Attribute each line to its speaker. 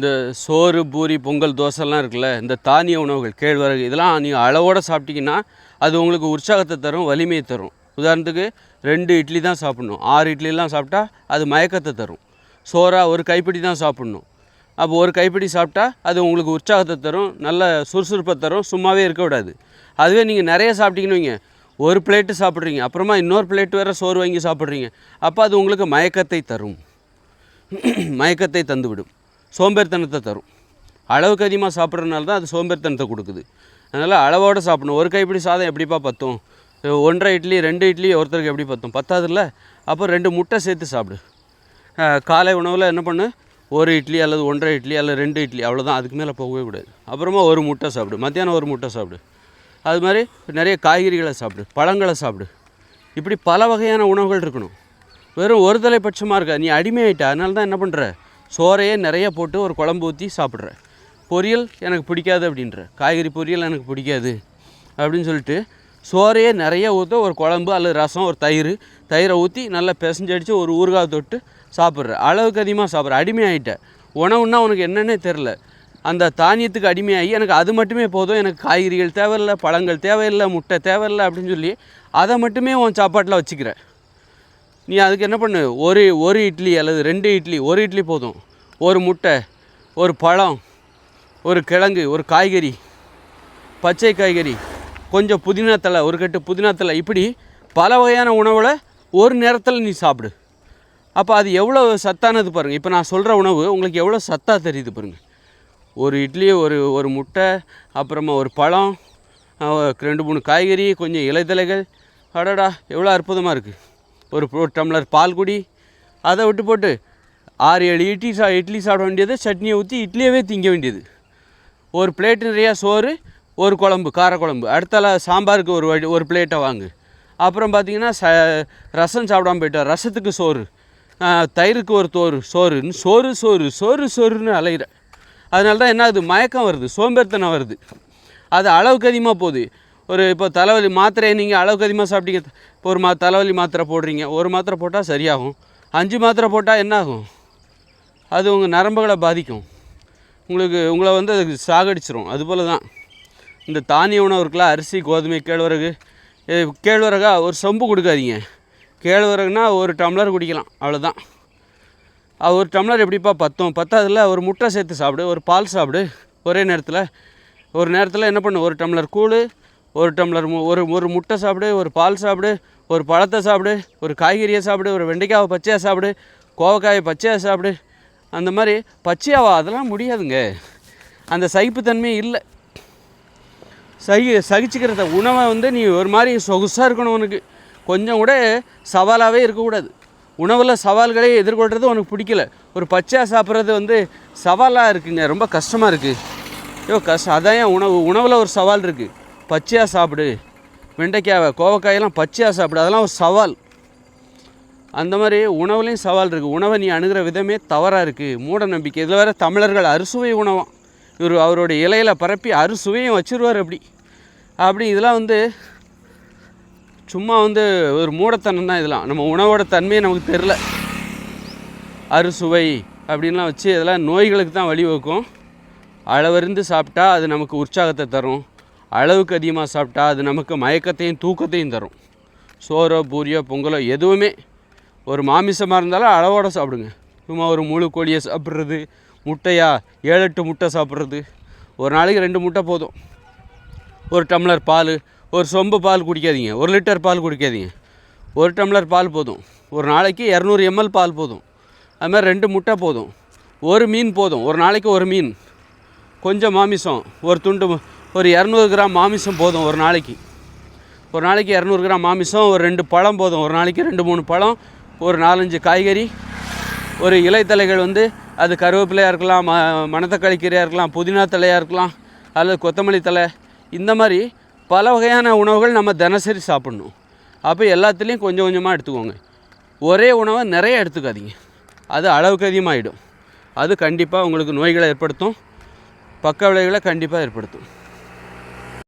Speaker 1: இந்த சோறு பூரி பொங்கல் தோசைலாம் இருக்குல்ல இந்த தானிய உணவுகள் கேழ்வரகு இதெல்லாம் நீங்கள் அளவோடு சாப்பிட்டீங்கன்னா அது உங்களுக்கு உற்சாகத்தை தரும் வலிமையை தரும். உதாரணத்துக்கு ரெண்டு இட்லி தான் சாப்பிட்ணும். ஆறு இட்லிலாம் சாப்பிட்டா அது மயக்கத்தை தரும். சோறாக ஒரு கைப்பிடி தான் சாப்பிட்ணும். அப்போ ஒரு கைப்பிடி சாப்பிட்டா அது உங்களுக்கு உற்சாகத்தை தரும் நல்ல சுறுசுறுப்பை தரும் சும்மாவே இருக்கக்கூடாது அதுவே நீங்கள் நிறைய சாப்பிட்டீங்கன்னு வைங்க. ஒரு பிளேட்டு சாப்பிட்றீங்க அப்புறமா இன்னொரு பிளேட் வேறு சோறு வாங்கி சாப்பிட்றீங்க. அப்போ அது உங்களுக்கு மயக்கத்தை தரும். மயக்கத்தை தந்துவிடும். சோம்பேறித்தனத்தை தரும். அளவுக்கு அதிகமாக சாப்பிட்றதுனால தான் அது சோம்பேறித்தனத்தை கொடுக்குது. அதனால் அளவோடு சாப்பிடணும். ஒரு கைப்பிடி சாதம் எப்படிப்பா பத்தும்? ஒன்றரை இட்லி ரெண்டு இட்லி ஒருத்தருக்கு எப்படி பத்தும்? பத்தாதுல்ல? அப்போ ரெண்டு முட்டை சேர்த்து சாப்பிடு. காலை உணவில் என்ன பண்ணு? ஒரு இட்லி அல்லது ஒன்றரை இட்லி அல்லது ரெண்டு இட்லி அவ்வளோதான் அதுக்கு மேலே போகவே கூடாது. அப்புறமா ஒரு முட்டை சாப்பிடு. மத்தியானம் ஒரு முட்டை சாப்பிடு. அது மாதிரி நிறைய காய்கறிகளை சாப்பிடு. பழங்களை சாப்பிடு. இப்படி பல வகையான உணவுகள் இருக்கணும். வெறும் ஒரு தலைப்பட்சமாக இருக்கா? நீ அடிமையாயிட்ட. அதனால தான் என்ன பண்ணுற சோறையே நிறைய போட்டு ஒரு குழம்பு ஊற்றி சாப்பிட்றேன். பொரியல் எனக்கு பிடிக்காது அப்படின்ற. காய்கறி பொரியல் எனக்கு பிடிக்காது அப்படின்னு சொல்லிட்டு சோறையே நிறைய ஊற்ற ஒரு குழம்பு அல்லது ரசம் ஒரு தயிர் தயிரை ஊற்றி நல்லா பிசஞ்சடித்து ஒரு ஊறுகாய் தொட்டு சாப்பிட்ற அளவுக்கு அதிகமாக சாப்பிட்ற அடிமையாகிட்டேன் உணவுன்னா உனக்கு என்னென்னே தெரில அந்த தானியத்துக்கு அடிமையாகி எனக்கு அது மட்டுமே போதும். எனக்கு காய்கறிகள் தேவையில்லை பழங்கள் தேவையில்லை முட்டை தேவையில்லை அப்படின்னு சொல்லி அதை மட்டுமே உன் சாப்பாட்டில் வச்சுக்கிறேன். நீ அதுக்கு என்ன பண்ணு? ஒரு ஒரு இட்லி அல்லது ரெண்டு இட்லி ஒரு இட்லி போதும். ஒரு முட்டை ஒரு பழம் ஒரு கிழங்கு ஒரு காய்கறி பச்சை காய்கறி கொஞ்சம் புதினா தழை ஒரு கட்டு புதினா தழை. இப்படி பல வகையான உணவில் ஒரு நேரத்தில் நீ சாப்பிடு. அப்போ அது எவ்வளோ சத்தானது பாருங்கள் இப்போ நான் சொல்கிற உணவு உங்களுக்கு எவ்வளோ சத்தாக தெரியுது பாருங்கள் ஒரு இட்லி ஒரு ஒரு முட்டை அப்புறமா ஒரு பழம் ரெண்டு மூணு காய்கறி கொஞ்சம் இலைத்தலைகள் அடடா எவ்வளோ அற்புதமாக இருக்குது ஒரு ஒரு டம்ளர் பால் குடி அதை விட்டு போட்டு ஆறு ஏழு இட்லி சா இட்லி சாப்பிட வேண்டியது சட்னியை ஊற்றி இட்லியவே திங்க வேண்டியது. ஒரு பிளேட்டு நிறையா சோறு ஒரு குழம்பு காரக்குழம்பு அடுத்தால சாம்பாருக்கு ஒரு வடி ஒரு பிளேட்டை வாங்கு. அப்புறம் பார்த்தீங்கன்னா ச ரசம் சாப்பிடாம போயிட்டார் ரசத்துக்கு சோறு. தயிருக்கு ஒரு தோறு சோறுன்னு சோறு சோறு சோறு சோறுன்னு அலையிற. அதனால தான் என்ன ஆகுது? மயக்கம் வருது சோம்பேறித்தனம் வருது. அது அளவுக்கு அதிகமாக போகுது. ஒரு இப்போ தலைவலி மாத்திரையை நீங்கள் அளவுக்கு அதிகமாக சாப்பிட்டீங்க. இப்போ ஒரு மா தலைவலி மாத்திரை போடுறீங்க. ஒரு மாத்திரை போட்டால் சரியாகும். அஞ்சு மாத்திரை போட்டால் என்ன ஆகும் அது உங்கள் நரம்புகளை பாதிக்கும். உங்களுக்கு உங்களை வந்து அது சாகடிச்சிரும். அதுபோல் தான் இந்த தானிய உணவு இருக்குல்ல அரிசி கோதுமை கேழ்வரகு. கேழ்வரகா ஒரு சொம்பு கொடுக்காதீங்க. கேழ்வரகுனா ஒரு டம்ளர் குடிக்கலாம். அவ்வளோதான் ஒரு டம்ளர் எப்படிப்பா பத்தும்? பத்தாதுல ஒரு முட்டை சேர்த்து சாப்பிடு. ஒரு பால் சாப்பிடு. ஒரே நேரத்தில். ஒரு நேரத்தில் என்ன பண்ணு? ஒரு டம்ளர் கூழ் ஒரு டம்ளர் ஒரு ஒரு முட்டை சாப்பிடு ஒரு பால் சாப்பிடு ஒரு பழத்தை சாப்பிடு ஒரு காய்கறியை சாப்பிடு ஒரு வெண்டைக்காவை பச்சையாக சாப்பிடு கோவக்காயை பச்சையாக சாப்பிடு அந்த மாதிரி பச்சையாவா? அதெல்லாம் முடியாதுங்க. அந்த சகிப்புத்தன்மை இல்லை. சகி சகிச்சுக்கிறத உணவை வந்து நீ ஒரு மாதிரி சொகுசாக இருக்கணும் உனக்கு. கொஞ்சம் கூட சவாலாகவே இருக்கக்கூடாது. உணவில் சவால்களே எதிர்கொள்கிறது உனக்கு பிடிக்கல. ஒரு பச்சையாக சாப்பிட்றது வந்து சவாலாக இருக்குங்க. ரொம்ப கஷ்டமாக இருக்குது ஐயோ கஷ்டம் அதான் உணவு உணவில் ஒரு சவால் இருக்குது பச்சையாக சாப்பிடு. வெண்டைக்காவை கோவக்காயெல்லாம் பச்சையாக சாப்பிடு. அதெல்லாம் ஒரு சவால். அந்த மாதிரி உணவுலேயும் சவால் இருக்குது உணவை நீ அணுகிற விதமே தவறாக இருக்குது மூட நம்பிக்கை. இதில் வேறு தமிழர்கள் அறுசுவை உணவாம் இவர் அவருடைய இலையில பரப்பி அறுசுவையும் வச்சிருவார் அப்படி. அப்படி இதெல்லாம் வந்து சும்மா வந்து ஒரு மூடத்தனம் தான் இதெல்லாம். நம்ம உணவோட தன்மையை நமக்கு தெரில அறுசுவை அப்படின்லாம் வச்சு இதெல்லாம் நோய்களுக்கு தான் வழிவகுக்கும். அளவறிந்து சாப்பிட்டா அது நமக்கு உற்சாகத்தை தரும். அளவுக்கு அதிகமாக சாப்பிட்டா அது நமக்கு மயக்கத்தையும் தூக்கத்தையும் தரும். சோறோ பூரியோ பொங்கலோ எதுவுமே ஒரு மாமிசமாக இருந்தாலும் அளவோட சாப்பிடுங்க. சும்மா ஒரு முழு கோழியை சாப்பிட்றது முட்டையா ஏழு எட்டு முட்டை சாப்பிட்றது. ஒரு நாளைக்கு ரெண்டு முட்டை போதும். ஒரு டம்ளர் பால் ஒரு சொம்பு பால் குடிக்காதீங்க. ஒரு லிட்டர் பால் குடிக்காதீங்க. ஒரு டம்ளர் பால் போதும். ஒரு நாளைக்கு இரநூறு எம்எல் பால் போதும். அது மாதிரி ரெண்டு முட்டை போதும். ஒரு மீன் போதும். ஒரு நாளைக்கு ஒரு மீன். கொஞ்சம் மாமிசம் ஒரு துண்டு ஒரு இரநூறு கிராம் மாமிசம் போதும் ஒரு நாளைக்கு. ஒரு நாளைக்கு இரநூறு கிராம் மாமிசம் ஒரு ரெண்டு பழம் போதும். ஒரு நாளைக்கு ரெண்டு மூணு பழம் ஒரு நாலஞ்சு காய்கறி ஒரு இலைத்தலைகள் வந்து அது கருவேப்பிலையாக இருக்கலாம் ம மணத்தக்காளி கீரையாக இருக்கலாம் புதினா தலையாக இருக்கலாம் அல்லது கொத்தமல்லி தலை இந்த மாதிரி பல வகையான உணவுகள் நம்ம தினசரி சாப்பிட்ணும். அப்போ எல்லாத்துலேயும் கொஞ்சம் கொஞ்சமாக எடுத்துக்கோங்க. ஒரே உணவை நிறைய எடுத்துக்காதீங்க. அது அளவுக்கு அதிகமாகிடும் அது கண்டிப்பாக உங்களுக்கு நோய்களை ஏற்படுத்தும். பக்க விளைவுகளை கண்டிப்பாக ஏற்படுத்தும்.